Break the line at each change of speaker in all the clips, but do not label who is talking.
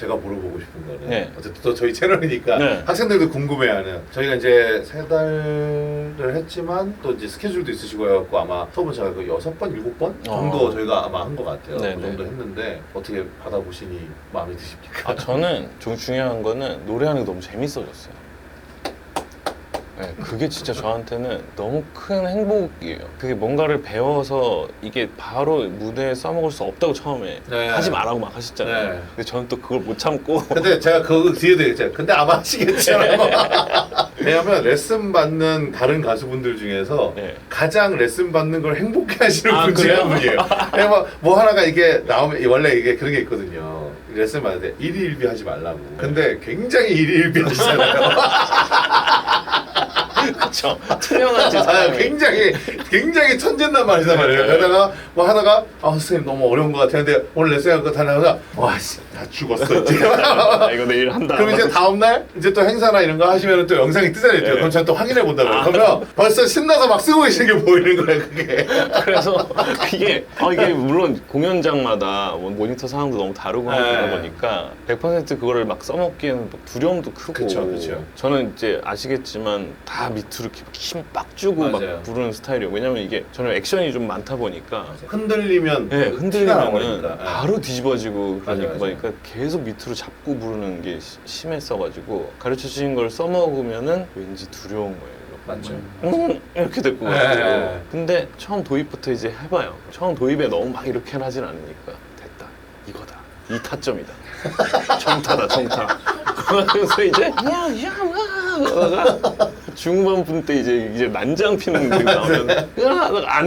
제가 물어보고 싶은 거는
네.
어쨌든 또 저희 채널이니까
네.
학생들도 궁금해하는 저희가 이제 세 달을 했지만 또 이제 스케줄도 있으시고 해갖고 아마 수업은 제가 그 여섯 번 일곱 번 정도
어.
저희가 아마 한 것 같아요.
네,
그
네.
정도 했는데 어떻게 받아보시니 마음에 드십니까?
아 저는 좀 중요한 거는 노래하는 게 너무 재밌어졌어요. 네, 그게 진짜 저한테는 너무 큰 행복이에요. 그게 뭔가를 배워서 이게 바로 무대에 써먹을 수 없다고 처음에
네.
하지 말라고 막 하셨잖아요.
네.
근데 저는 또 그걸 못 참고
근데 제가 그 뒤에도 얘기했잖아요. 근데 아마 하시겠죠. 왜냐면 레슨 받는 다른 가수분들 중에서
네.
가장 레슨 받는 걸 행복해 하시는
아,
분 중에
그래요?
한 분이에요. 왜냐면 뭐, 뭐 하나가 이게 나오면 원래 이게 그런 게 있거든요. 레슨 받을 때 일희일비 하지 말라고. 근데 굉장히 일희일비 하시잖아요.
그렇죠. 투명한 제
아,
사람이
굉장히 굉장히 천진난 말이단 말이에요.
네.
그러다가 뭐 하다가 아 선생님 너무 어려운 것 같았는데 오늘 레슨 할거 다녀서 와씨 다 죽었어 이제.
아, 이거 내일 한다.
그럼 이제 다음 날 이제 또 행사나 이런 거 하시면 또 영상이 뜨잖아요.
네.
그럼 저는 또 확인해 본다고 요. 그러면 벌써 신나서 막 쓰고 계시는 게 보이는 거예요. 그게.
그래서 이게 아 이게 물론 공연장마다 뭐 모니터 상황도 너무 다르고
네.
하다 보니까 100% 그거를 막 써먹기에는 막 두려움도 크고
그쵸, 그쵸.
저는 이제 아시겠지만 다 밑으로 이렇게 힘빡 주고
맞아요.
막 부르는 스타일이에요 왜냐면 이게 저는 액션이 좀 많다 보니까
흔들리면
네,
티가
흔들리면은
나버리니까. 네.
바로 뒤집어지고 그러니까
맞아요.
보니까 계속 밑으로 잡고 부르는 게 시- 심했어가지고 가르쳐 주신 걸 써먹으면은 왠지 두려운 거예요.
맞죠.
음, 이렇게 될것
네.
같아요. 근데 처음 도입부터 이제 해봐요. 처음 도입에 너무 막 이렇게 하진 않으니까 됐다. 이거다. 이 타점이다. 정타다, 정타. 그래서 이제 야야가 중반 분 때 이제 이제 난장 피는 그 나오면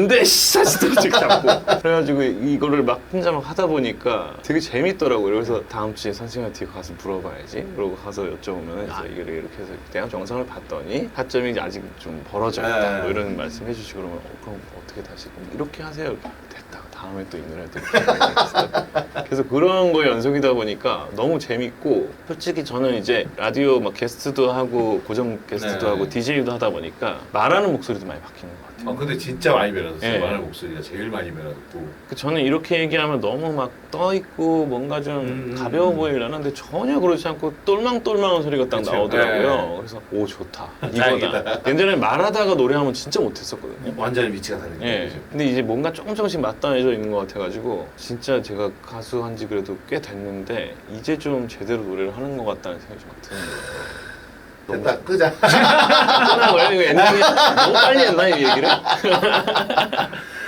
다시 또 이렇게 잡고 그래가지고 이거를 막 혼자 막 하다 보니까 되게 재밌더라고요. 그래서 다음 주에 선생님한테 가서 물어봐야지. 그러고 가서 여쭤보면 아 이게 이렇게 해서 내가 영상을 봤더니 타점이 아직 좀 벌어져 있다.
네.
뭐 이런 말씀 해 주시고 그러면 어, 그럼 어떻게 다시 이렇게 하세요. 됐다. 다음에 또 이 노래도 이렇게 해야겠어. 그래서 그런 거에 연속이다 보니까 너무 재밌고 솔직히 저는 이제 라디오 막 게스트도 하고 고정 게스트도
네.
하고 DJ도 하다 보니까 말하는 목소리도 많이 바뀌는 것 같아요.
어, 근데 진짜 많이 변했어요.
네.
말하는 목소리가 제일 많이 변했고.
그 저는 이렇게 얘기하면 너무 막 떠 있고 뭔가 좀
음,
가벼워
음.
보이려는데 전혀 그렇지 않고 똘망똘망한 소리가 딱
그쵸.
나오더라고요.
네.
그래서 오 좋다. 이거다. 예전에 말하다가 노래하면 진짜 못했었거든요.
완전히 위치가 다르니까.
예. 근데 이제 뭔가 조금 조금씩 맞닿아져 있는 것 같아가지고 진짜 제가 가수 한 지 그래도 꽤 됐는데 이제 좀 제대로 노래를 하는 것 같다는 생각이 좀 드는 거예요.
됐다 끄자.
거예요? 이거 엔딩이 너무 빨리 했나 이 얘기를?